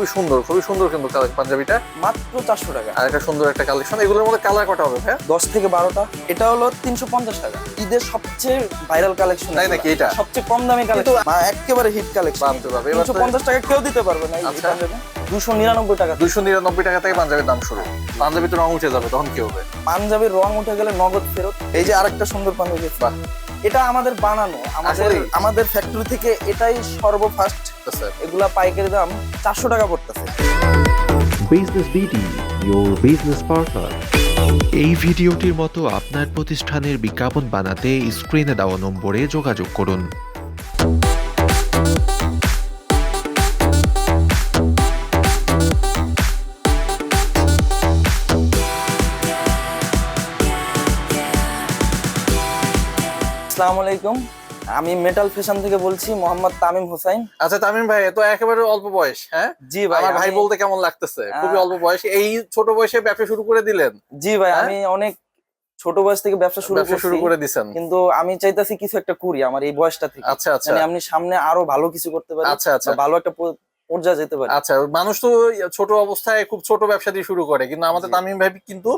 খুবই সুন্দর খুবই সুন্দর কিন্তু পাঞ্জাবিটা। মাত্র চারশো টাকা। আর একটা সুন্দর একটা কালেকশন এগুলোর মধ্যে কালার কটা হবে ভাই দশ থেকে বারোটা। এটা হলো তিনশো পঞ্চাশ টাকা। ঈদের সবচেয়ে ভাইরাল কালেকশন তাই নাকি এটা? সবচেয়ে কম দামি কালেকশন একেবারে হিট কালেকশন বাপ, এবার তিনশো পঞ্চাশ টাকা কেউ দিতে পারবে না আচ্ছা। দুশো নিরানব্বই টাকা। দুইশো নিরানব্বই টাকা থেকে পাঞ্জাবির দাম শুরু। পাঞ্জাবি তো রং উঠে যাবে তখন কি হবে? পাঞ্জাবির রং উঠে গেলে নগদ ফেরত। এই যে আরেকটা সুন্দর পাঞ্জাবি। বাহ। এটা আমাদের বানানো আমাদের আমাদের ফ্যাক্টরি থেকে এটাই সর্বফার্স্ট এগুলা পাইকারি দাম চারশো টাকা পড়তেছে। বিজনেস বিডি বিজনেস পার্টনার এই ভিডিওটির মতো আপনার প্রতিষ্ঠানের বিজ্ঞাপন বানাতে স্ক্রিনে দেওয়া নম্বরে যোগাযোগ করুন। আসসালামু আলাইকুম। আমি মেটাল ফ্যাশন থেকে বলছি মোহাম্মদ তামিম হোসাইন। আচ্ছা তামিম ভাই তো একেবারে অল্প বয়স হ্যাঁ? জি ভাই আমার ভাই বলতে কেমন লাগতেছে? খুবই অল্প বয়স। এই ছোট বয়সে ব্যবসা শুরু করে দিলেন? জি ভাই হ্যাঁ? আমি অনেক ছোট বয়স থেকে ব্যবসা শুরু ব্যবসা শুরু করে দিছেন। কিন্তু আমি চাইতাছি কিছু একটা করি আমার এই বয়সটা থেকে। আচ্ছা আচ্ছা। মানে আপনি সামনে আরও ভালো কিছু করতে পারি আচ্ছা আচ্ছা। ভালো একটা পর্যায়ে যেতে পারি। আচ্ছা মানুষ তো ছোট অবস্থায় খুব ছোট ব্যবসা দিয়ে শুরু করে কিন্তু আমাদের। তামিম ভাই কিন্তু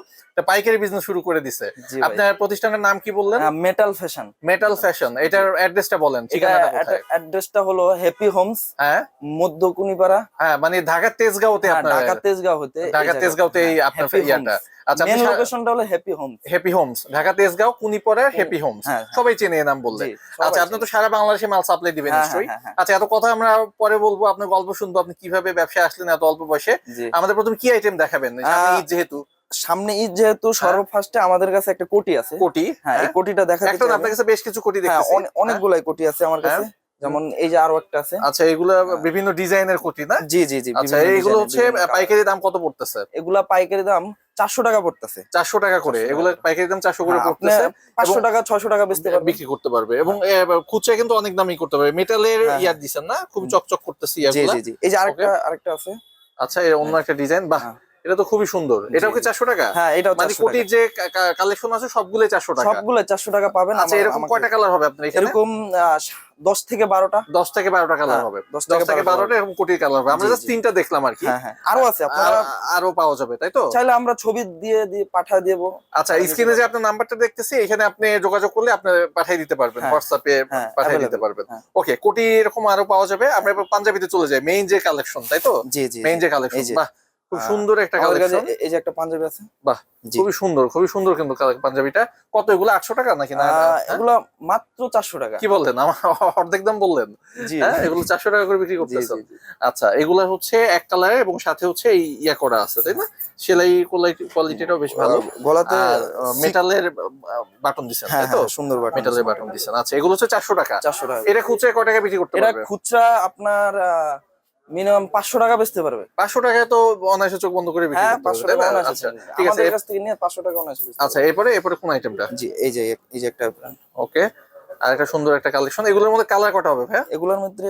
পাইকারি বিজনেস শুরু করে দিছে। আপনার প্রতিষ্ঠানের নাম কি বললেন? মেটাল ফ্যাশন মেটাল ফ্যাশন এটার অ্যাড্রেসটা বলেন ঠিকানাটা অ্যাড্রেসটা হলো হ্যাপি হোমস হ্যাঁ। মধ্য কুনিপাড়া হ্যাঁ মানে ঢাকার তেজগাঁওতে হ্যাঁ, আপনার ঢাকা তেজগাঁও হতে ঢাকা তেজগাঁওতে এই আপনার ইয়াটা। আচ্ছা মেন লোকেশনটা হলো happy homes happy homes Dhaka Tejgaon কুনিপড়ার happy homes হ্যাঁ, সবাই চেনে এই নাম বললে। আচ্ছা আপনি তো সারা বাংলাদেশে মাল সাপ্লাই দিবেন হ্যাঁ, নিশ্চয়ই। হ্যাঁ, হ্যাঁ, আচ্ছা এত কথা আমরা পরে বলব আপনার গল্প শুনব আপনি কীভাবে ব্যবসায় আসলেন এত অল্প বয়সে? আমাদের প্রথম কি আইটেম দেখাবেন? যেহেতু। সামনে ঈদ যেহেতু সর্বফার্স্টে আমাদের কাছে একটা কোটি আছে। কোটি হ্যাঁ এই কোটিটা দেখা যাচ্ছে আপনার কাছে বেশ কিছু কোটি দেখা দেখতেছি। অনে- অনেকগুলাই কোটি আছে আমার কাছে। যেমন এই যে আরও একটা আছে। আচ্ছা এগুলো বিভিন্ন ডিজাইনের কোটি না? জি জি জি আচ্ছা এইগুলো হচ্ছে পাইকারি দাম কত পড়তেছে? এগুলা পাইকারি দাম চারশো টাকা পড়তেছে। চারশো টাকা করে। 400 এগুলো পাইকারি দাম চারশো করে হ্যাঁ, পড়তেছে। পাঁচশো টাকা ছয়শো টাকা বেচতে বিক্রি করতে পারবে। এবং খুচরা কিন্তু অনেক দামই করতে পারবে। মেটালের হ্যাঁ, ইয়ার দিছেন না? খুব চকচক করতেছে জি জি জি। এই যে আরেকটা আরেকটা আছে। আচ্ছা অন্য একটা ডিজাইন। বাহ। হ্যাঁ। এটা তো খুবই সুন্দর। এটাও কি জি। চারশো টাকা? হ্যাঁ এটাও মানে কোটির যে কালেকশন আছে সবগুলোই চারশো টাকা। সবগুলো চারশো টাকা পাবেন আচ্ছা এরকম কয়টা কালার হবে আপনার এখানে? এরকম আহ, দশ থেকে বারোটা। দশ থেকে বারোটা কালার হ্যাঁ, হবে। দশ দশ থেকে থেকে বারোটা বারোটা এরকম কোটির কালার হবে। আমরা জাস্ট তিনটা দেখলাম আর কি। হ্যাঁ হ্যাঁ। আরও আছে আপনারা আরও পাওয়া যাবে তাই তো? চাইলে আমরা ছবি দিয়ে দিয়ে পাঠিয়ে দেবো। আচ্ছা স্ক্রিনে যে আপনার নাম্বারটা দেখতেছি এখানে আপনি যোগাযোগ করলে আপনি পাঠিয়ে দিতে পারবেন হ্যাঁ, হোয়াটসঅ্যাপে হ্যাঁ, পাঠিয়ে দিতে পারবেন। ওকে কোটি এরকম আরও পাওয়া যাবে। আমরা পাঞ্জাবিতে চলে যাই মেইন যে কালেকশন তাই তো? জি জি মেইন যে কালেকশন বাহ। খুব সুন্দর একটা কালেকশন এই যে একটা পাঞ্জাবি আছে। বাহ, খুবই সুন্দর খুবই সুন্দর কিন্তু পাঞ্জাবিটা। কত এগুলো আটশো টাকা নাকি না? এগুলো মাত্র চারশো টাকা। কি বললেন? আমার অর্ধেক দাম বললেন। হ্যাঁ এগুলো চারশো টাকা করে বিক্রি করতেছেন। আচ্ছা এগুলা হচ্ছে এক কালার এবং সাথে হচ্ছে এই ইয়া করা আছে তাই না? সেলাই কোয়ালিটিটাও বেশ ভালো। গলাতে মেটালের বাটন হ্যাঁ তাই তো? হ্যাঁ সুন্দর বাটন মেটালের বাটন আচ্ছা এগুলো হচ্ছে চারশো টাকা। চারশো টাকা। এটা খুচরা কয় টাকা বিক্রি করতে এটা খুচরা আপনার মিনিমাম পাঁচশো টাকা বেচতে পারবে। পাঁচশো টাকায় তো অনায়াসে চোখ বন্ধ করে হ্যাঁ পাঁচশো টাকা অনায়াসে আচ্ছা ঠিক আছে কাছ থেকে নিয়ে পাঁচশো টাকা অনায়াসে আচ্ছা এরপরে এরপরে কোন আইটেমটা জি এই যে এই যে একটা। ওকে আর একটা সুন্দর একটা কালেকশন এগুলোর মধ্যে কালার কটা হবে ভাই এগুলোর মধ্যে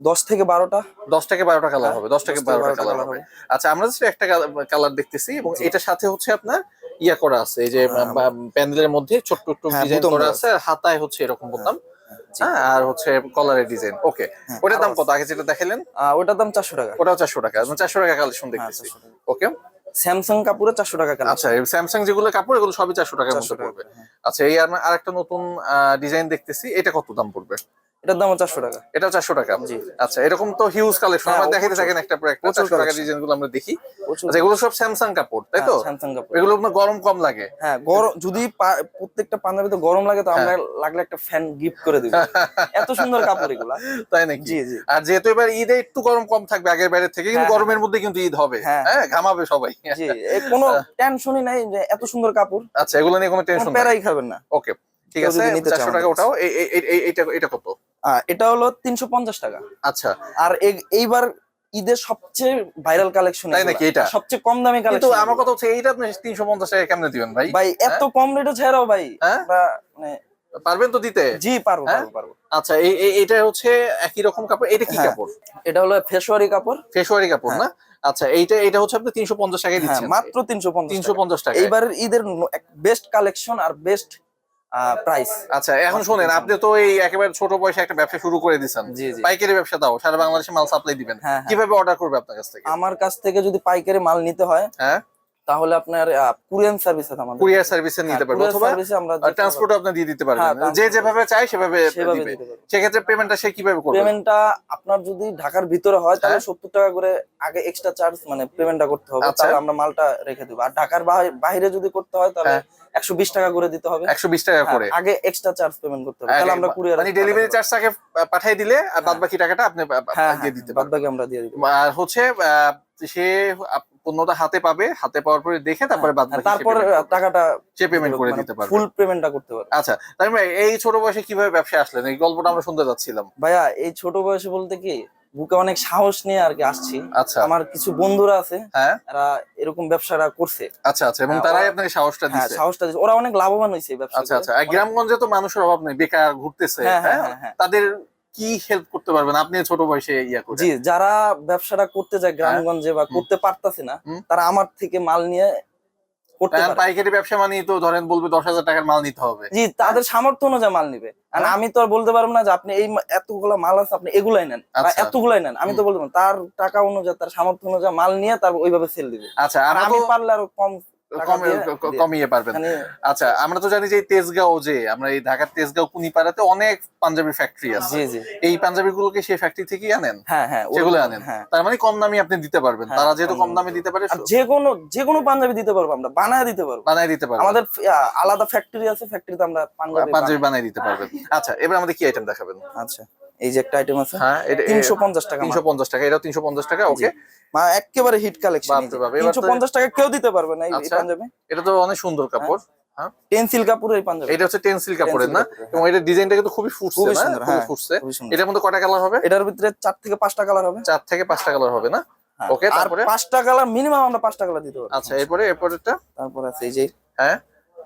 দশ থেকে বারোটা। দশ থেকে বারোটা কালার হ্যাঁ, হবে দশ থেকে বারোটা কালার হবে। আচ্ছা আমরা just একটা কালার দেখতেছি এবং। এটার সাথে হচ্ছে আপনার ইয়া করা আছে এই যে হ্যাঁ, প্যান্ডেলের মধ্যে ছোট্ট একটু হ্যাঁ, ডিজাইন করা আছে হাতায় হচ্ছে এরকম জি। হ্যাঁ আর হচ্ছে কলারের ডিজাইন ওকে ওটার দাম কত? আগে যেটা দেখালেন ওটার দাম চারশো টাকা। ওটাও চারশো টাকা। চারশো টাকা কালেকশন হ্যাঁ, দেখতেছি। ওকে স্যামসাং কাপুরে চারশো টাকা আচ্ছা স্যামসাং যেগুলো কাপড় এগুলো সবই চারশো টাকার চারশো মধ্যে টাকা পড়বে। হ্যাঁ। আচ্ছা এই আর একটা নতুন ডিজাইন দেখতেছি। এটা কত দাম পড়বে? এটার দাম চারশো টাকা। এটাও চারশো টাকা। জি। আচ্ছা এরকম তো হিউজ কালেকশন হ্যাঁ, আমরা দেখাতে থাকেন একটা পর একটা চারশো টাকা। ডিজাইনগুলো আমরা দেখি। আচ্ছা এগুলো সব স্যামসাং কাপড় তাই তো? স্যামসাং কাপুর এগুলো আপনার গরম কম লাগে। হ্যাঁ গরম যদি প্রত্যেকটা পাঞ্জাবিতে গরম লাগে তো আমরা হ্যাঁ। লাগলে একটা ফ্যান গিফট করে দিব। এত সুন্দর কাপড় এগুলা। তাই নাকি? জি জি। আর যেহেতু এবার ঈদে একটু গরম কম থাকবে আগের বাইরের থেকে কিন্তু হ্যাঁ, গরমের মধ্যে কিন্তু ঈদ হবে। হ্যাঁ। হ্যাঁ ঘামাবে সবাই। জি কোনো টেনশনই নাই যে এত সুন্দর কাপড়। আচ্ছা এগুলো নিয়ে কোনো টেনশন প্যারাই খাবেন না। ওকে ঠিক আছে চারশো টাকা ওটাও। এটা কত? এটা হলো তিনশো পঞ্চাশ টাকা। আচ্ছা। আর এইবার ঈদের সবচেয়ে ভাইরাল কালেকশন তাই নাকি এটা? সবচেয়ে কম দামি কিন্তু কালেকশন আমার কথা হচ্ছে এইটা আপনি তিনশো পঞ্চাশ টাকা কেমনে দিবেন ভাই? ভাই এত কম রেটে ছাড়াও ভাই। হ্যাঁ? মানে পারবেন তো দিতে? জি পারব হ্যাঁ? পারব আচ্ছা এই এটা হচ্ছে একই রকম কাপড়? এটা কি হ্যাঁ, কাপড়? এটা হলো ফেসওয়ারি কাপড়। ফেসওয়ারি কাপড় না? আচ্ছা এইটা এটা হচ্ছে আপনি তিনশো পঞ্চাশ টাকায় হ্যাঁ দিচ্ছেন। মাত্র তিনশো পঞ্চাশ তিনশো পঞ্চাশ টাকা এইবারের ঈদের বেস্ট কালেকশন আর বেস্ট প্রাইস আচ্ছা এখন শোনেন আপনি তো এই একেবারে ছোট বয়সে একটা ব্যবসা শুরু করে জি। পাইকারি ব্যবসা দাও সারা বাংলাদেশে মাল সাপ্লাই দিবেন। হ্যাঁ, হ্যাঁ। কীভাবে অর্ডার করবে আপনার কাছ থেকে? আমার কাছ থেকে যদি পাইকারি মাল নিতে হয় হ্যাঁ। তাহলে আপনার কুরিয়ান সার্ভিস আমাদের কুরিয়ার সার্ভিসে নিতে পারবে অথবা আমরা ট্রান্সপোর্ট আপনি দিয়ে দিতে পারবেন। হ্যাঁ, যে যেভাবে চাই সেভাবে দিবে। সেক্ষেত্রে পেমেন্টটা সে কীভাবে করবে? পেমেন্টটা আপনার যদি ঢাকার ভিতরে হয় তাহলে হ্যাঁ। সত্তর টাকা করে আগে এক্সট্রা চার্জ মানে পেমেন্টটা করতে হবে আচ্ছা। তাহলে আমরা মালটা রেখে দেবো। আর ঢাকার বাইরে যদি করতে হয় তাহলে হ্যাঁ। একশো বিশ টাকা করে দিতে হবে। একশো বিশ টাকা হ্যাঁ, করে। আগে এক্সট্রা চার্জ পেমেন্ট করতে হবে। তাহলে আমরা কুরিয়ার মানে ডেলিভারি চার্জ তাকে পাঠিয়ে দিলে আর বাদ বাকি টাকাটা আপনি হ্যাঁ দিয়ে হ্যাঁ দিতে পারবেন। বাকি আমরা দিয়ে দিতে আর হচ্ছে সে পণ্যটা হাতে পাবে হাতে পাওয়ার পরে দেখে তারপরে বাদ বাকি তারপর টাকাটা সে পেমেন্ট করে দিতে পারবে ফুল পেমেন্টটা করতে পারবে আচ্ছা তাই মানে এই ছোট বয়সে কীভাবে ব্যবসা আসলেন? এই গল্পটা আমরা শুনতে যাচ্ছিলাম ভাইয়া এই ছোট বয়সে বলতে কি বুকে অনেক সাহস নিয়ে আর কি আসছি। আচ্ছা। আমার কিছু বন্ধুরা আছে হ্যাঁ। এরা এরকম ব্যবসাটা করছে। আচ্ছা আচ্ছা এবং হ্যাঁ, তারাই আপনাকে সাহসটা হ্যাঁ দিচ্ছে সাহসটা দিচ্ছে। ওরা অনেক লাভবান হয়েছে এই ব্যবসা আচ্ছা আচ্ছা গ্রামগঞ্জে তো মানুষের অভাব নেই বেকার ঘুরতেছে হ্যাঁ, হ্যাঁ। তাদের কি হেল্প করতে পারবেন? আপনি ছোট বয়সে ইয়া করে। জি যারা ব্যবসাটা করতে যায় গ্রামগঞ্জে বা করতে পারতাছে না তারা আমার থেকে মাল নিয়ে করতে পারে। পাইকারি ব্যবসা মানে তো ধরেন বলবে দশ হাজার টাকার মাল নিতে হবে। জি তাদের সামর্থ্য অনুযায়ী মাল নিবে। আর হ্যাঁ। আমি তো আর বলতে পারব না যে আপনি এই এতগুলো মাল আছে আপনি এগুলাই নেন। বা আচ্ছা। এতগুলাই নেন আমি তো বলতে পারব তার টাকা অনুযায়ী তার সামর্থ্য অনুযায়ী মাল নিয়ে তার ওইভাবে সেল দিবে। আচ্ছা আর আমি পারলে আরও কম কমে- দিয়ে ক- দিয়ে- কমিয়ে পারবেন। মানে আচ্ছা আমরা তো জানি যে তেজগাঁও যে আমরা এই ঢাকার তেজগাঁও কুনিপাড়াতে অনেক পাঞ্জাবি ফ্যাক্টরি আছে। জি জি। এই পাঞ্জাবি গুলোকে সেই ফ্যাক্টরি থেকেই আনেন? হ্যাঁ হ্যাঁ সেগুলো আনেন হ্যাঁ। তার মানে কম দামে আপনি দিতে পারবেন। হ্যাঁ, তারা যেহেতু কম দামে দিতে পারে যে কোনো যে কোনো পাঞ্জাবি দিতে পারব আমরা বানায় দিতে পারব। বানাই দিতে পারবেন। আমাদের আলাদা ফ্যাক্টরি আছে ফ্যাক্টরিতে আমরা পাঞ্জাবি বানাই। দিতে পারবেন। আচ্ছা এবার আমাদের কি আইটেম দেখাবেন? আচ্ছা। এই যে একটা আইটেম আছে হ্যাঁ এটা তিনশো পঞ্চাশ টাকা তিনশো পঞ্চাশ টাকা এটাও তিনশো পঞ্চাশ টাকা ওকে। মা একেবারে হিট কালেকশন বাপরে বাপ, এবার তিনশো তো- পঞ্চাশ টাকা কেউ দিতে পারবে না এই- আচ্ছা। পাঞ্জাবি। এটা তো অনেক সুন্দর কাপড় হ্যাঁ। টেন্সিল কাপড়ের এই পাঞ্জাবি। এটা হচ্ছে টেন্সিল কাপড়ের না? এবং এটা ডিজাইনটা কিন্তু খুবই ফুটছে খুবই সুন্দর, খুবই হ্যাঁ, ফুটছে। এটার মধ্যে কয়টা কালার হবে? এটার ভিতরে চার থেকে পাঁচটা কালার হবে। চার থেকে পাঁচটা কালার হবে না? হ্যাঁ। ওকে তারপরে? পাঁচটা কালার মিনিমাম আমরা পাঁচটা কালার দিতে পারব। আচ্ছা এরপরে এরপরেরটা? তারপর আছে এই যে হ্যাঁ।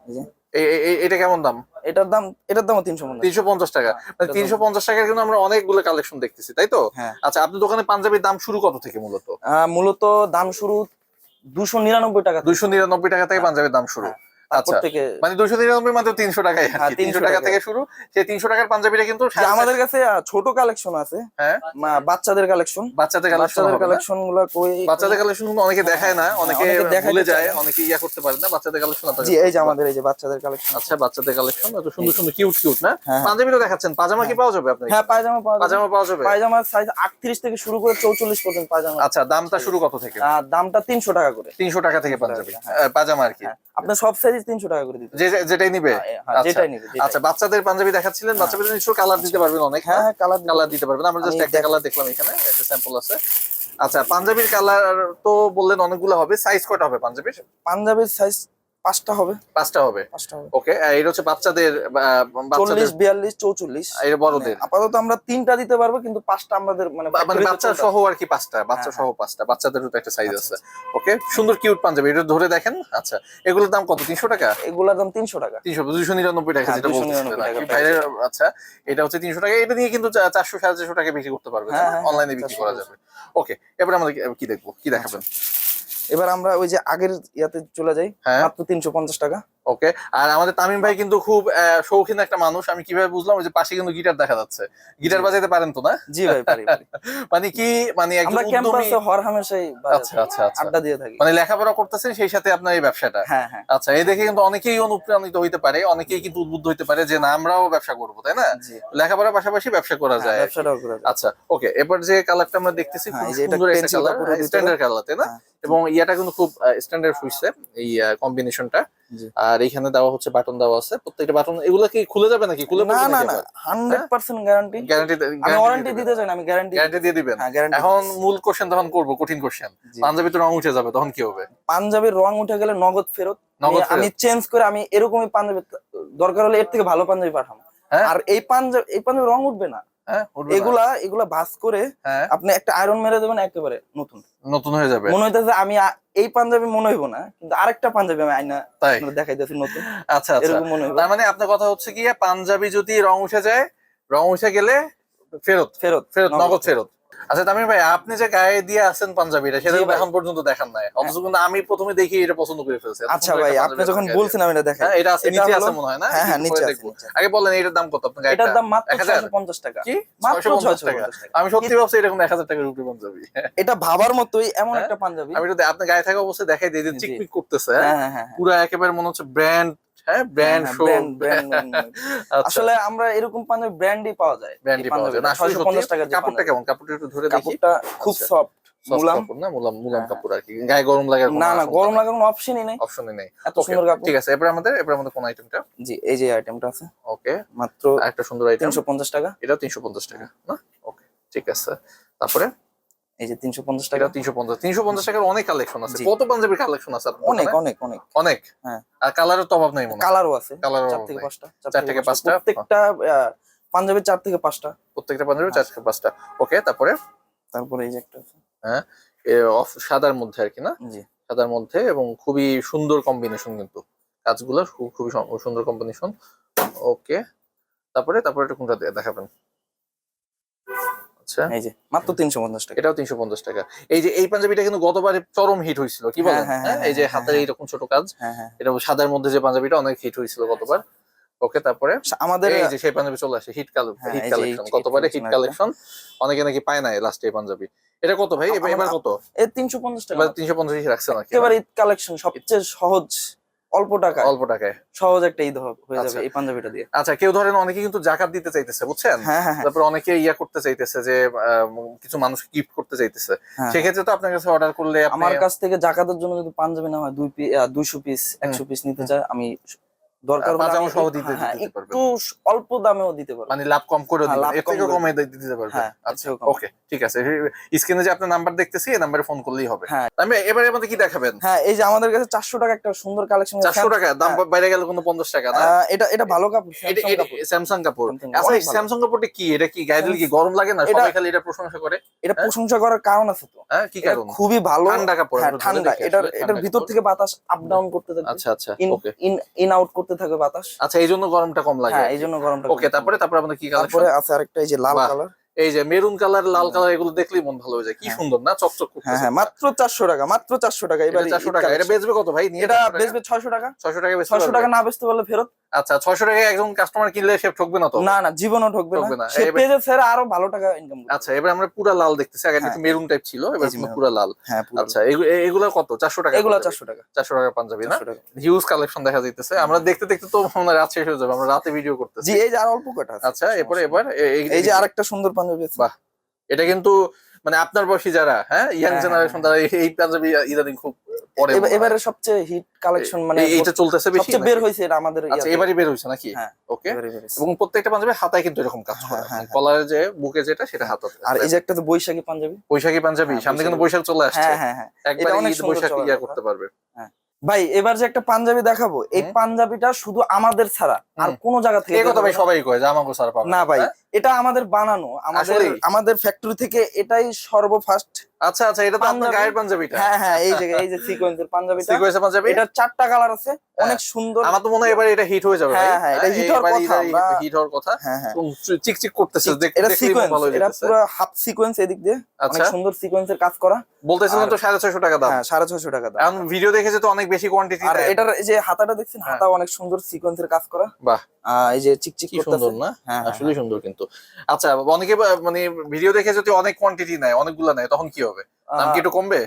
যে এই- এটা কেমন দাম? এটার দাম এটার দামও তিনশো তিনশো পঞ্চাশ টাকা। মানে তিনশো পঞ্চাশ টাকার কিন্তু আমরা অনেকগুলো কালেকশন দেখতেছি তাই তো? হ্যাঁ। আচ্ছা আপনার দোকানে পাঞ্জাবির দাম শুরু কত থেকে মূলত? মূলত দাম শুরু দুশো নিরানব্বই টাকা। দুইশো নিরানব্বই টাকা থেকে পাঞ্জাবির দাম শুরু। হ্যাঁ, আচ্ছা। থেকে মানে দুইশো নিরানব্বই মাত্র তিনশো টাকায় হ্যাঁ, তিনশো টাকা টাকা। থেকে শুরু। সেই তিনশো টাকার পাঞ্জাবিটা কিন্তু আমাদের কাছে ছোট কালেকশন আছে। হ্যাঁ। বাচ্চাদের কালেকশন। বাচ্চাদের বাচ্চাদের কালেকশনগুলো বাচ্চাদের কালেকশন কিন্তু অনেকে দেখায় না অনেকে অনেকে ভুলে যায় অনেকে ইয়া করতে পারে না বাচ্চাদের কালেকশন জি এই যে আমাদের এই যে বাচ্চাদের কালেকশন। আচ্ছা বাচ্চাদের কালেকশন এত সুন্দর সুন্দর কিউট কিউট না? হ্যাঁ। পাঞ্জাবি তো দেখাচ্ছেন পাজামা কি পাওয়া যাবে আপনার হ্যাঁ পাওয়া যাবে। পাজামা পাওয়া যাবে? পায়জামার সাইজ আটত্রিশ থেকে শুরু করে চৌচল্লিশ পর্যন্ত পায়জামা আচ্ছা দামটা শুরু কত থেকে? দামটা তিনশো টাকা করে। তিনশো টাকা থেকে পাঞ্জাবি। হ্যাঁ। পাজামা আর কি। হ্যাঁ, আপনার সব সাইজ তিনশো টাকা করে দিতে। যেটাই নিবে। হ্যাঁ, হ্যাঁ, আচ্ছা। যেটাই নিবে, আচ্ছা বাচ্চাদের পাঞ্জাবি দেখাচ্ছিলেন। বাচ্চাদের নিশ্চয় কালার দিতে পারবেন অনেক হ্যাঁ হ্যাঁ? কালার কালার দিতে পারবেন। আমরা জাস্ট একটা কালার দেখলাম এখানে একটা স্যাম্পল আছে। আচ্ছা পাঞ্জাবির কালার তো বললেন অনেকগুলো হবে। সাইজ কটা হবে পাঞ্জাবির? পাঞ্জাবির সাইজ পাঁচটা হবে। পাঁচটা হবে? পাঁচটা হবে। ওকে এটা হচ্ছে বাচ্চাদের চল্লিশ বিয়াল্লিশ চৌচল্লিশ। বড়দের। মানে আপাতত আমরা তিনটা দিতে পারব কিন্তু পাঁচটা আমাদের মানে মানে বাচ্চা সহ আর কি পাঁচটা বাচ্চা হ্যাঁ, সহ পাঁচটা তো একটা সাইজ আচ্ছা, আছে। ওকে সুন্দর কিউট পাঞ্জাবি এটা ধরে দেখেন। আচ্ছা এগুলোর দাম কত? তিনশো টাকা? এগুলার দাম তিনশো টাকা। তিনশো দুশো নিরানব্বই টাকা হ্যাঁ, যেটা 299 বলতেছিলেন আর কি। টাকা। বাইরের আচ্ছা এটা হচ্ছে তিনশো টাকা। এটা নিয়ে কিন্তু চারশো সাড়ে চারশো টাকা বিক্রি করতে পারবে হ্যাঁ, হ্যাঁ, অনলাইনে বিক্রি করা যাবে। ওকে এবার আমাদের কি- কি দেখব? কি দেখাবেন? এবার আমরা ওই যে আগের ইয়াতে চলে যাই হ্যাঁ। মাত্র তিনশো পঞ্চাশ টাকা। ওকে আর আমাদের তামিম ভাই কিন্তু খুব শৌখিন একটা মানুষ। আমি কীভাবে বুঝলাম? ওই যে পাশে কিন্তু গিটার দেখা যাচ্ছে। গিটার বাজাতে পারেন তো না? জি ভাই পারি। মানে কি মানে আমরা ক্যাম্পাসে হর হামেশাই আচ্ছা আচ্ছা আচ্ছা। আড্ডা দিয়ে থাকি। মানে লেখাপড়া করতেছেন সেই সাথে আপনার এই ব্যবসাটা। হ্যাঁ হ্যাঁ। আচ্ছা এই দেখে কিন্তু অনেকেই অনুপ্রাণিত হইতে পারে অনেকেই কিন্তু উদ্বুদ্ধ হইতে পারে যে না আমরাও ব্যবসা করব তাই না? লেখাপড়ার পাশাপাশি ব্যবসা করা হ্যাঁ, যায়। ব্যবসাটাও করে থাকি। আচ্ছা ওকে এবার যে কালারটা আমরা দেখতেছি হ্যাঁ, খুব সুন্দর একটা কালার স্ট্যান্ডার্ড কালার তাই না? হ্যাঁ। এবং ইয়াটা কিন্তু খুব স্ট্যান্ডার্ড হইছে এই কম্বিনেশনটা জি। আর এখানে দেওয়া হচ্ছে বাটন দেওয়া আছে প্রত্যেকটা বাটন এগুলো কি খুলে যাবে নাকি? খুলে না না না হান্ড্রেড পার্সেন্ট গ্যারান্টি গ্যারান্টি আমি ওয়ারেন্টি দিতে চাই না আমি গ্যারান্টি গ্যারান্টি দিয়ে দিবেন? হ্যাঁ এখন মূল কোশ্চেন তখন করব কঠিন কোশ্চেন পাঞ্জাবি তো রং উঠে যাবে তখন কি হবে? পাঞ্জাবির রং উঠে গেলে নগদ ফেরত। নগদ আমি- চেঞ্জ করে আমি এরকমই পাঞ্জাবি দরকার হলে এর থেকে ভালো পাঞ্জাবি পাঠাবো। হ্যাঁ? আর এই পাঞ্জাবি এই পাঞ্জাবি রং উঠবে না? এগুলা এগুলা ভাস করে হ্যাঁ। আপনি একটা আয়রন মেরে দেবেন একেবারে নতুন। নতুন হয়ে যাবে। মনে হইতেছে আমি এই পাঞ্জাবি মনে হইব না কিন্তু আরেকটা পাঞ্জাবি আমি আইনা দেখাই দেখাইতেছি নতুন। আচ্ছা আচ্ছা। এরকম মনে হইব। তার মানে আপনার কথা হচ্ছে কি পাঞ্জাবি যদি রং উঠে যায় রং উঠে গেলে ফেরত? ফেরত ফেরত নগদ ফেরত। আচ্ছা তামিম ভাই আপনি যে গায়ে দিয়ে আছেন পাঞ্জাবিটা সেটা। এখন পর্যন্ত দেখান নাই অথচ কিন্তু আমি প্রথমে দেখি এটা পছন্দ করে ফেলছি আচ্ছা ভাই আপনি যখন বলছেন আমি এটা দেখেন হ্যাঁ এটা আছে নিচে আছে মনে হয় না হ্যাঁ, হ্যাঁ, নিচে আছে। আগে বলেন এটার দাম কত আপনার এটার দাম মাত্র 1000? ছয়শো পঞ্চাশ টাকা কি মাত্র 650 টাকা আমি সত্যি ভাবছি এক হাজার টাকার রুপি পাঞ্জাবি এটা ভাবার মতোই এমন হ্যাঁ? একটা পাঞ্জাবি আমি এটা আপনার গায়ে থাকা অবস্থায় দেখাই দিই যে। চিকমিক করতেছে? হ্যাঁ হ্যাঁ হ্যাঁ পুরো একেবারে মনে হচ্ছে ব্র্যান্ড হ্যাঁ ব্র্যান্ড brand। আসলে আমরা এরকম পাঞ্জাবি ব্র্যান্ডই পাওয়া যায়। ব্র্যান্ডই পাওয়া যায়। না আসলে ছয়শো পঞ্চাশ টাকার কাপড়টা কেমন? কাপড়টা একটু ধরে দেখি। কাপড়টা খুব আচ্ছা। সফট মুলাম। না? মুলাম মুলাম হ্যাঁ, কাপড় আর কি। গায়ে গরম লাগার না না গরম লাগার কোনো অপশনই নেই। অপশনই নেই। এত Okay, সুন্দর কাপড়। ঠিক আছে। আমাদের কোন আইটেমটা জি এই যে আইটেমটা আছে। ওকে মাত্র একটা সুন্দর আইটেম টাকা। এটা তিনশো পঞ্চাশ টাকা না? ওকে ঠিক আছে। তারপরে? এই যে তিনশো পঞ্চাশ টাকা। তিনশো পঞ্চাশ তিনশো পঞ্চাশ টাকার অনেক কালেকশন আছে। কত পাঞ্জাবির কালেকশন আছে অনেক অনেক অনেক। অনেক? হ্যাঁ। আর কালারের তো অভাব নেই মনে কালারও আছে। কালার চার থেকে পাঁচটা। চার থেকে পাঁচটা? প্রত্যেকটা আহ, পাঞ্জাবি চার থেকে পাঁচটা। প্রত্যেকটা পাঞ্জাবি চার থেকে পাঁচটা। ওকে তারপরে? তারপরে এই যে একটা off- সাদার মধ্যে আর কি না? জি। সাদার মধ্যে এবং খুবই সুন্দর কম্বিনেশন কিন্তু। কাজগুলো খু- খুবই সুন্দর কম্বিনেশন ওকে। তারপরে তারপরে এটা কোনটা দেখাবেন। আচ্ছা। এই যে মাত্র তিনশো পঞ্চাশ টাকা। এটাও তিনশো পঞ্চাশ টাকা। এই যে এই পাঞ্জাবিটা কিন্তু গতবারে চরম হিট হয়েছিল কি বলেন? এই যে হাতের। এইরকম ছোট কাজ এটা সাদার মধ্যে যে পাঞ্জাবিটা অনেক হিট হয়েছিল গতবার। ওকে তারপরে আমাদের এই যে সেই পাঞ্জাবি চলে আসে হিট হ্যাঁ, হিট কালেকশন গতবারে হিট কালেকশন অনেকে নাকি পায় না লাস্টে এই পাঞ্জাবি। এটা কত ভাই? এবার এবার কত? তিনশো পঞ্চাশ টাকা। এবার তিনশো পঞ্চাশ রাখছে নাকি? একেবারে ঈদ কালেকশন সবচেয়ে সহজ অল্প টাকা অল্প টাকায়। সহজ একটা ঈদ হয়ে আচ্ছা। যাবে এই পাঞ্জাবিটা দিয়ে। আচ্ছা কেউ ধরেন অনেকে কিন্তু জাকাত দিতে চাইতেছে বুঝছেন? হ্যাঁ হ্যাঁ হ্যাঁ। তারপর অনেকে ইয়া করতে চাইতেছে যে কিছু মানুষ গিফট করতে চাইতেছে। সেক্ষেত্রে তো আপনার কাছে অর্ডার করলে আমার কাছ থেকে জাকাতের জন্য যদি পাঞ্জাবি না হয় দুই পিস দুইশো পিস একশো পিস নিতে চাই আমি দরকার হলে সহ দিতে দিতে পারবেন। একটু অল্প দামেও দিতে পারব। মানে লাভ কম করে দিবেন এর থেকে কমে দিতে পারবেন আচ্ছা ওকে ঠিক আছে। স্ক্রিনে যে আপনার নাম্বার দেখতেছি এই নাম্বারে ফোন করলেই হবে। আমি এবারে আমাদের কি দেখাবেন? হ্যাঁ এই যে আমাদের কাছে চারশো টাকা একটা সুন্দর কালেকশন চারশো টাকা দাম বাইরে গেলে কোনো পঞ্চাশ টাকা না? এটা এটা ভালো কাপড় এটা স্যামসাং কাপড়। আচ্ছা স্যামসাং কাপড়টা কি? এটা কি গায়ে দিলে কি গরম লাগে না? এটা- সবাই খালি এটা প্রশংসা করে? এটা হ্যাঁ? প্রশংসা করার কারণ আছে তো। হ্যাঁ কি কারণ? খুবই ভালো। ঠান্ডা কাপড় হ্যাঁ, ঠান্ডা। দেখি এটার ভিতর থেকে বাতাস আপ ডাউন করতে আচ্ছা আচ্ছা ইন আউট করতে থাকবে বাতাস। আচ্ছা এই জন্য গরমটা কম লাগে হ্যাঁ এই জন্য গরমটা ওকে তারপরে তারপরে আমাদের কি কালেকশন তারপরে আছে আরেকটা এই যে লাল কালার এই যে মেরুন কালার লাল কালার এগুলো দেখলেই মন ভালো হয়ে যায়। কি হ্যাঁ। সুন্দর না? চকচক করতেছে। হ্যাঁ হ্যাঁ মাত্র চারশো টাকা মাত্র চারশো টাকা এটা এবার 400 টাকা এটা বেচবে কত ভাই? এটা বেচবে ছয়শো টাকা। 600 টাকা ছয়শো টাকা না বেচতে পারলে ফেরত? আচ্ছা 600 টাকায় একজন কাস্টমার কিনলে সে ঠকবে না তো? না না জীবনও ঠকবে না। সে পেজে ছেড়ে আরও ভালো টাকা ইনকাম করবে। আচ্ছা এবার আমরা পুরা লাল দেখতেছি। আগে হ্যাঁ। একটু মেরুন টাইপ ছিল এবার পুরা লাল। আচ্ছা এগুলো কত? 400 টাকা এগুলো চারশো টাকা। 400 টাকা পাঞ্জাবি না? হিউজ কালেকশন দেখা যাইতেছে। আমরা দেখতে দেখতে তো আমরা রাত শেষ হয়ে যাবে। আমরা রাতে ভিডিও করতেছি। জি এই যে আর অল্প কটা আছে। আচ্ছা এরপরে এবার এই যে আরেকটা সুন্দর আছে বাহ। এটা কিন্তু মানে আপনার বয়সী যারা হ্যাঁ? ইয়াং হ্যাঁ, জেনারেশন তারা এই- পাঞ্জাবি ইদানিং খুব পরে এবারে সবচেয়ে হিট কালেকশন মানে এই- এইটা চলতেছে বেশি সবচেয়ে বের হয়েছে এটা আমাদের আচ্ছা। এবারই বের হয়েছে নাকি? হ্যাঁ, ওকে এবারে। এবং প্রত্যেকটা পাঞ্জাবি হাতায় কিন্তু এরকম কাজ করে হ্যাঁ, হ্যাঁ, হ্যাঁ। কলারের যে বুকে যেটা সেটা হাতাতে আর এই যে একটা তো বৈশাখী পাঞ্জাবি বৈশাখী পাঞ্জাবি হ্যাঁ, সামনে কিন্তু বৈশাখ। চলে আসছে। হ্যাঁ হ্যাঁ হ্যাঁ। একবার অনেক বৈশাখ ইয়া করতে পারবে। ভাই এবার যে একটা পাঞ্জাবি দেখাবো এই পাঞ্জাবিটা শুধু আমাদের ছাড়া আর কোন জায়গা থেকে এই কথা ভাই সবাই কয় যে জামা গোসার পাবে না ভাই হ্যাঁ? এটা আমাদের বানানো আমাদের আমাদের ফ্যাক্টরি থেকে এটাই সর্বফার্স্ট আচ্ছা আচ্ছা এটা তো আপনার গায়ের পাঞ্জাবিটা। হ্যাঁ হ্যাঁ এই যে এই যে সিকোয়েন্সের পাঞ্জাবিটা। সিকোয়েন্সের পাঞ্জাবি? এটার চারটা কালার আছে অনেক সুন্দর। আমার তো মনে হয় এবার এটা হিট হয়ে যাবে হ্যাঁ, হ্যাঁ, এটা hit হওয়ার কথা, হিট হওয়ার কথা। হ্যাঁ হ্যাঁ। চিকচিক করতেছে দেখ- এটা সিকোয়েন্স এটা পুরো হাফ সিকোয়েন্স এদিক দিয়ে। অনেক আচ্ছা সুন্দর সিকোয়েন্সের কাজ করা। বলতেছিলেন তো সাড়ে ছয়শো টাকা দাম। হ্যাঁ সাড়ে ছয়শো টাকা দাম। এখন ভিডিও দেখেছে তো অনেক বেশি কোয়ান্টিটি আর এটার যে হাতাটা দেখছেন হ্যাঁ। হাতা অনেক সুন্দর সিকোয়েন্সের কাজ করা। বাহ। এই যে চিকচিক কি করতেছে। সুন্দর না? হ্যাঁ হ্যাঁ, আসলে সুন্দর কিন্তু। আচ্ছা অনেকে মানে ভিডিও দেখে যদি অনেক কোয়ান্টিটি নেয় অনেকগুলো নেয় তখন কি হবে? দাম কি একটু কমবে?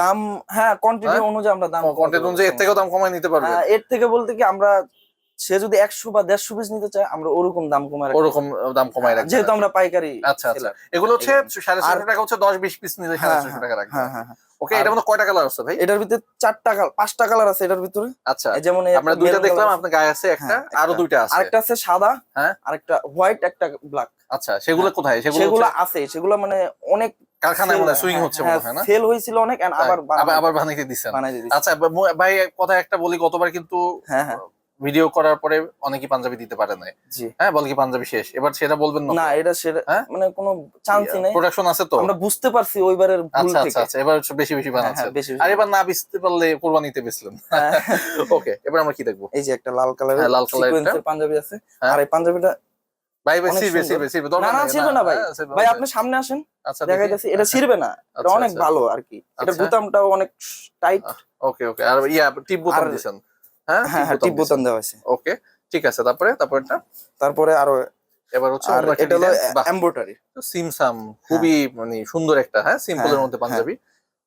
দাম হ্যাঁ কোয়ান্টিটি হ্যাঁ? অনুযায়ী আমরা দাম কোয়ান্টিটি অনুযায়ী এর থেকেও দাম কমায় নিতে পারবে। এর থেকে বলতে কি আমরা সে যদি একশো বা দেড়শো পিস নিতে চায় আমরা ওরকম দাম কমায় ওরকম দাম কমায় রাখবে যেহেতু আমরা পাইকারি আচ্ছা আচ্ছা। এগুলো হচ্ছে সাড়ে ছশো টাকা হচ্ছে দশ বিশ পিস নিলে সাড়ে হ্যাঁ, ছশো হ্যাঁ, টাকা হ্যাঁ হ্যাঁ। হ্যাঁ। ওকে এটা মধ্যে কয়টা কালার আছে ভাই? এটার ভিতরে চারটা কালার পাঁচটা কালার আছে এটার ভিতরে। আচ্ছা যেমন আমরা দুইটা দেখলাম আপনার গায়ে আছে একটা হ্যাঁ, আরও দুইটা আছে। আরেকটা আছে সাদা হ্যাঁ। আরেকটা হোয়াইট একটা ব্ল্যাক আচ্ছা সেগুলো কোথায়? সেগুলো আছে সেগুলো মানে অনেক কারখানায় মনে সুইং হচ্ছে মনে হয় না? সেল হয়েছিল অনেক and আবার আবার বানাইতে দিয়েছে আচ্ছা ভাই কথা একটা বলি গতবার কিন্তু হ্যাঁ হ্যাঁ। ভিডিও করার পরে অনেকে পাঞ্জাবি দিতে পারে না হ্যাঁ বল কি পাঞ্জাবি শেষ? এবার সেটা বলবেন না। এটা সেটা হ্যাঁ? মানে কোনো চান্সই নেই। প্রোডাকশন আছে তো? আমরা বুঝতে পারছি ওইবারের ভুল আচ্ছা থেকে। আচ্ছা আচ্ছা এবার বেশি বেশি হ্যাঁ, বানাচ্ছেন হ্যাঁ, বেশি। আর এবার না বেচতে পারলে কোরবানিতে বেচলেন। হ্যাঁ। ওকে এবার আমরা কি দেখব? এই যে একটা লাল কালারের হ্যাঁ, লাল কালারের পাঞ্জাবি আছে। হ্যাঁ। আর এই পাঞ্জাবিটা ভাই ভাই সিরবে। সিরবে সিরবে না না নেই, না ভাই। হ্যাঁ, ভাই আপনি সামনে আসেন। আচ্ছা দেখা। দেখি। যাচ্ছে এটা আচ্ছা, ছিড়বে না। এটা আচ্ছা, অনেক। ভালো আর কি। এটা। বোতামটাও অনেক টাইট ওকে ওকে আর ইয়া টিপ বোতাম দিছেন। হ্যাঁ হ্যাঁ হ্যাঁ টিপ বোতাম দেওয়া ওকে ঠিক আছে তারপরে তারপরেটা তারপরে আরও এবার হচ্ছে এটা হলো সিমসাম খুবই মানে সুন্দর একটা হ্যাঁ সিম্পলের হ্যাঁ, মধ্যে পাঞ্জাবি।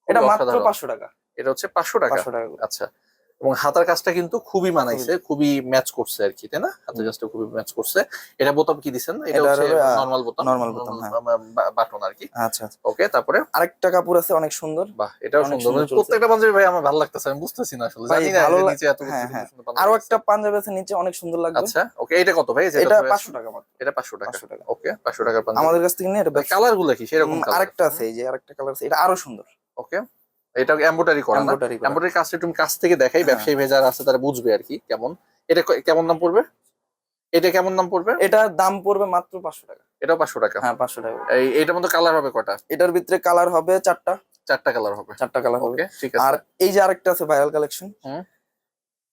এটা মাত্র অসাধারণ। পাঁচশো টাকা। এটা হচ্ছে পাঁচশো টাকা। পাঁচশো টাকা আচ্ছা। এবং হাতার কাজটা কিন্তু খুবই মানাইছে খুবই। ম্যাচ করছে আর কি তাই না? হাতের কাজটা খুবই ম্যাচ করছে। এটা বোতাম কি দিছেন? এটা হচ্ছে নরমাল বোতাম। normal বোতাম, হ্যাঁ। বাটন আর কি আচ্ছা আচ্ছা। ওকে তারপরে? আরেকটা কাপড় আছে অনেক সুন্দর। বাহ এটাও সুন্দর। মানে। প্রত্যেকটা পাঞ্জাবি ভাই আমার ভালো লাগতেছে আমি বুঝতেছি না আসলে। জানি না নিচে এত হ্যাঁ, সুন্দর হ্যাঁ। আরও একটা পাঞ্জাবি আছে নিচে অনেক সুন্দর লাগবে। আচ্ছা ওকে এটা কত ভাই? এটা ধরে পাঁচশো আছেন? টাকা মাত্র। এটা পাঁচশো টাকা। পাঁচশো টাকা। ওকে পাঁচশো টাকার পাঞ্জাবি। আমাদের কাছ থেকে নিয়ে এটা কালারগুলো কি? সেরকম আরেকটা আছে এই যে আরেকটা কালার আছে এটা আরও সুন্দর। ওকে এটা এমব্রয়ডারি করা না। এমব্রয়ডারি কাজটা একটু কাছ থেকে দেখাই হ্যাঁ। ব্যবসায়ী ভেজার আছে তারা বুঝবে আর কি কেমন। এটা কেমন দাম পড়বে? এটা কেমন দাম পড়বে? এটার দাম পড়বে মাত্র পাঁচশো টাকা। এটাও পাঁচশো টাকা। হ্যাঁ পাঁচশো টাকা। এই এটার মধ্যে কালার হবে কটা? এটার ভিতরে কালার হবে চারটা। চারটা কালার হবে। চারটা কালার হবে। ঠিক আর এই যে আরেকটা আছে ভাইরাল কালেকশন।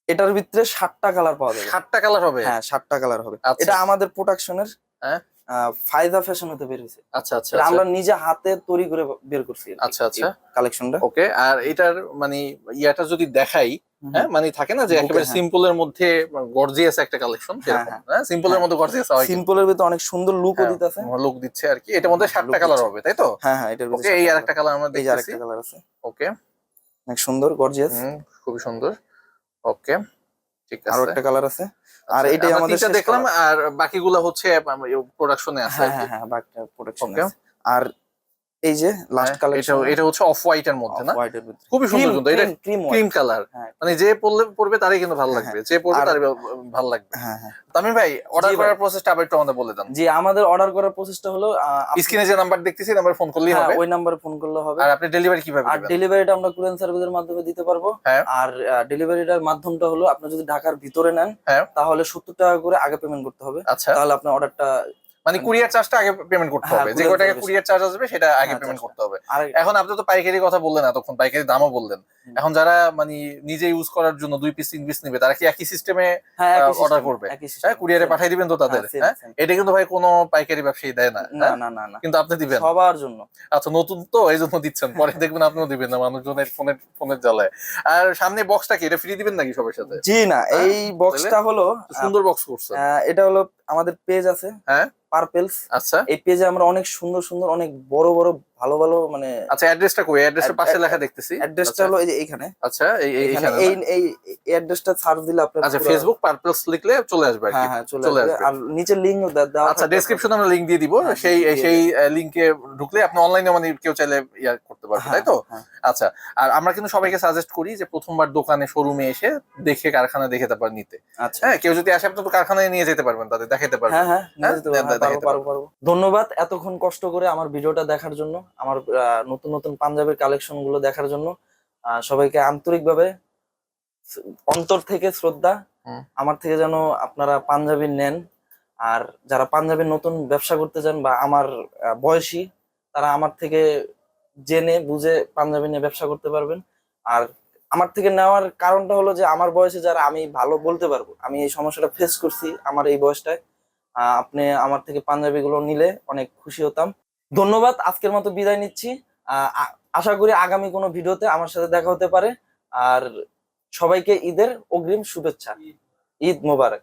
এটার ভিতরে ষাটটা কালার পাওয়া যাবে। সাতটা কালার হবে? হ্যাঁ ষাটটা কালার হবে। আচ্ছা। এটা আমাদের প্রোডাকশনের হ্যাঁ। ফায়দা ফ্যাশন হতে বের হয়েছে আচ্ছা আচ্ছা আচ্ছা। আমরা নিজে হাতে তৈরি করে বের করছি আচ্ছা, আচ্ছা। কালেকশনটা ওকে আর এটার মানে ইয়াটা যদি দেখাই হ্যাঁ মানে থাকে না যে একেবারে হ্যাঁ। সিম্পলের মধ্যে গর্জিয়াস একটা কালেকশন হ্যাঁ, সেরকম হ্যাঁ। সিম্পলের হ্যাঁ। মধ্যে গর্জিয়াস হয় সিম্পলের ভিতরে অনেক সুন্দর লুকও দিতেছে। লুক দিচ্ছে আর কি। এটার মধ্যে হ্যাঁ, সাতটা কালার হবে তাই তো? হ্যাঁ হ্যাঁ এটার ওকে এই আরেকটা কালার আমরা দেখতেছি আরেকটা কালার আছে। ওকে। অনেক সুন্দর গর্জিয়াস খুবই সুন্দর। ওকে ঠিক আরও আছে। একটা কালার আছে। আর আচ্ছা, এটাই আমাদের দেখলাম আর বাকিগুলো হচ্ছে প্রোডাকশনে আছে হ্যাঁ হ্যাঁ হ্যাঁ বাকিটা প্রোডাকশন আর এই যে লাস্ট হ্যাঁ, কালেকশন এটা এটা হচ্ছে অফ হোয়াইট এর মধ্যে না? খুবই সুন্দর কিন্তু এটা ক্রিম ক্রিম কালার হ্যাঁ। মানে যে পড়লে পড়বে তারই কিন্তু ভালো হ্যাঁ, লাগবে। যে পড়বে তারই ভালো লাগবে। হ্যাঁ হ্যাঁ। তামিম ভাই অর্ডার। করার প্রসেসটা আবার একটু আমাদের বলে দেন। জি আমাদের অর্ডার করার প্রসেসটা হলো স্ক্রিনে যে নাম্বার দেখতেছি নাম্বার ফোন করলেই হ্যাঁ, হবে। ওই নাম্বারে ফোন করলে হবে। আর আপনি ডেলিভারি কীভাবে আর ডেলিভারিটা আমরা কুরিয়ান সার্ভিসের মাধ্যমে দিতে পারব। হ্যাঁ। আর ডেলিভারিটার মাধ্যমটা হলো আপনি যদি ঢাকার ভিতরে নেন হ্যাঁ। তাহলে সত্তর টাকা করে আগে পেমেন্ট করতে হবে। আচ্ছা। তাহলে আপনার অর্ডারটা মানে কুরিয়ার চার্জটা আগে পেমেন্ট করতে হ্যাঁ, হবে। যে কয় টাকা কুরিয়ার চার্জ আসবে সেটা আগে পেমেন্ট করতে হবে। এখন আপনি তো পাইকারি কথা বললেন এতক্ষণ পাইকারি দামও বললেন। এখন যারা মানে নিজে ইউজ করার জন্য দুই পিস তিন পিস নেবে তারা কি একই সিস্টেমে হ্যাঁ order করবে। হ্যাঁ কুরিয়ারে পাঠিয়ে দিবেন তো তাদের হ্যাঁ, হ্যাঁ। এটা কিন্তু ভাই কোনো পাইকারি ব্যবসায়ী দেয় না না? না না কিন্তু আপনি দিবেন। সবার জন্য। আচ্ছা নতুন তো এই জন্য দিচ্ছেন। পরে দেখবেন আপনিও দিবেন না মানুষজনের ফোনের ফোনের জ্বালায়। আর সামনে বক্সটা কি? এটা ফ্রি দিবেন নাকি সবার সাথে? জি না এই বক্সটা হলো সুন্দর বক্স করছেন। আহ, এটা হলো আমাদের পেজ আছে। হ্যাঁ। পার্পেলস আচ্ছা। এই পেজে আমরা অনেক সুন্দর সুন্দর অনেক বড় বড় ভালো ভালো মানে আচ্ছা অ্যাড্রেসটা কই? অ্যাড্রেসের পাশে লেখা দেখতেছি। অ্যাড্রেসটা আচ্ছা, হলো এই যে এইখানে। আচ্ছা এই এই- এইখানে এই এই অ্যাড্রেসটা সার্চ দিলে আপনার আচ্ছা ফেসবুক পারপলস লিখলে চলে আসবে আর কি। হ্যাঁ হ্যাঁ চলে আসবে। আর নিচে লিংক দেওয়া আচ্ছা ডেসক্রিপশনে আমরা লিংক দিয়ে দিব। হ্যাঁ, সেই সেই লিংকে ঢুকলে আপনি অনলাইনে মানে কেউ চাইলে ইয়া করতে পারবে হ্যাঁ, তাই তো। আচ্ছা আর আমরা কিন্তু সবাইকে সাজেস্ট করি যে প্রথমবার দোকানে শোরুমে এসে দেখে কারখানা দেখে তারপর নিতে। আচ্ছা। হ্যাঁ কেউ যদি আসে আপনি তো কারখানায় নিয়ে যেতে পারবেন তাদের দেখাতে পারবেন। হ্যাঁ হ্যাঁ। ধন্যবাদ এতক্ষণ কষ্ট করে আমার ভিডিওটা দেখার জন্য। আমার নতুন নতুন পাঞ্জাবের কালেকশনগুলো দেখার জন্য সবাইকে আন্তরিকভাবে অন্তর থেকে শ্রদ্ধা আমার থেকে যেন আপনারা পাঞ্জাবি নেন। আর যারা পাঞ্জাবির নতুন ব্যবসা করতে চান বা আমার বয়সী তারা আমার থেকে জেনে বুঝে পাঞ্জাবি নিয়ে ব্যবসা করতে পারবেন। আর আমার থেকে নেওয়ার কারণটা হলো যে আমার বয়সে যারা আমি ভালো বলতে পারব। আমি এই সমস্যাটা ফেস করছি আমার এই বয়সটায়। আহ, আপনি আমার থেকে পাঞ্জাবি গুলো নিলে অনেক খুশি হতাম। ধন্যবাদ, আজকের মতো বিদায় নিচ্ছি। আশা করি আগামী কোনো ভিডিওতে আমার সাথে দেখা হতে পারে। আর সবাইকে ঈদের অগ্রিম শুভেচ্ছা। ঈদ মোবারক।